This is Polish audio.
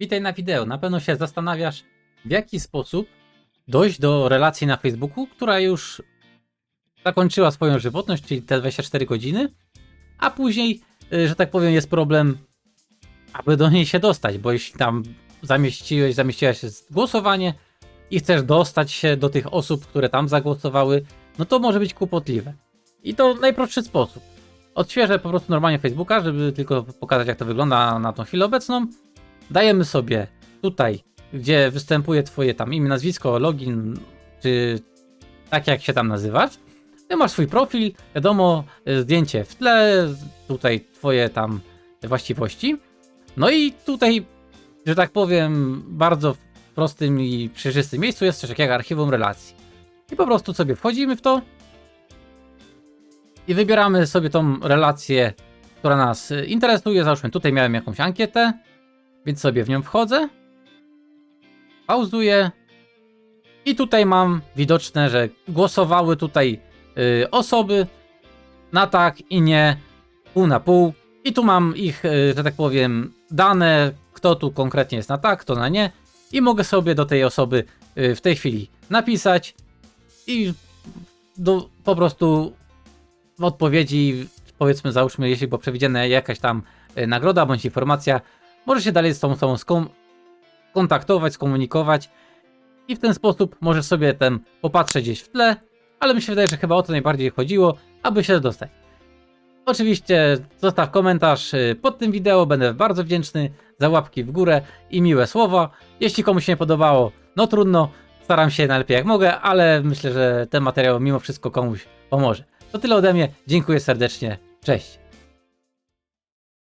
Witaj na wideo. Na pewno się zastanawiasz, w jaki sposób dojść do relacji na Facebooku, która już zakończyła swoją żywotność, czyli te 24 godziny, a później, y, że tak powiem, jest problem, aby do niej się dostać, bo jeśli tam zamieściłeś, zamieściłaś głosowanie i chcesz dostać się do tych osób, które tam zagłosowały, no to może być kłopotliwe. I to najprostszy sposób. Odświeżę po prostu normalnie Facebooka, żeby tylko pokazać, jak to wygląda na tą chwilę obecną. Dajemy sobie tutaj, gdzie występuje Twoje tam imię, nazwisko, login, czy tak jak się tam nazywasz. Ty masz swój profil, wiadomo, zdjęcie w tle, tutaj Twoje tam właściwości. No i tutaj, że tak powiem, bardzo w prostym i przejrzystym miejscu jest coś takiego jak archiwum relacji. I po prostu sobie wchodzimy w to i wybieramy sobie tą relację, która nas interesuje. Załóżmy, tutaj miałem jakąś ankietę, więc sobie w nią wchodzę. Pauzuję. I tutaj mam widoczne, że głosowały tutaj y, osoby na tak i nie, pół na pół. I tu mam ich, y, że tak powiem, dane, kto tu konkretnie jest na tak, kto na nie. I mogę sobie do tej osoby y, w tej chwili napisać i do, po prostu w odpowiedzi, powiedzmy, załóżmy, jeśli była przewidziana jakaś tam nagroda bądź informacja, może się dalej z tą osobą skom- kontaktować, skomunikować i w ten sposób możesz sobie ten popatrzeć gdzieś w tle, ale mi się wydaje, że chyba o to najbardziej chodziło, aby się dostać. Oczywiście zostaw komentarz y, pod tym wideo, będę bardzo wdzięczny za łapki w górę i miłe słowa. Jeśli komuś się nie podobało, no trudno, staram się najlepiej jak mogę, ale myślę, że ten materiał mimo wszystko komuś pomoże. To tyle ode mnie, dziękuję serdecznie, cześć.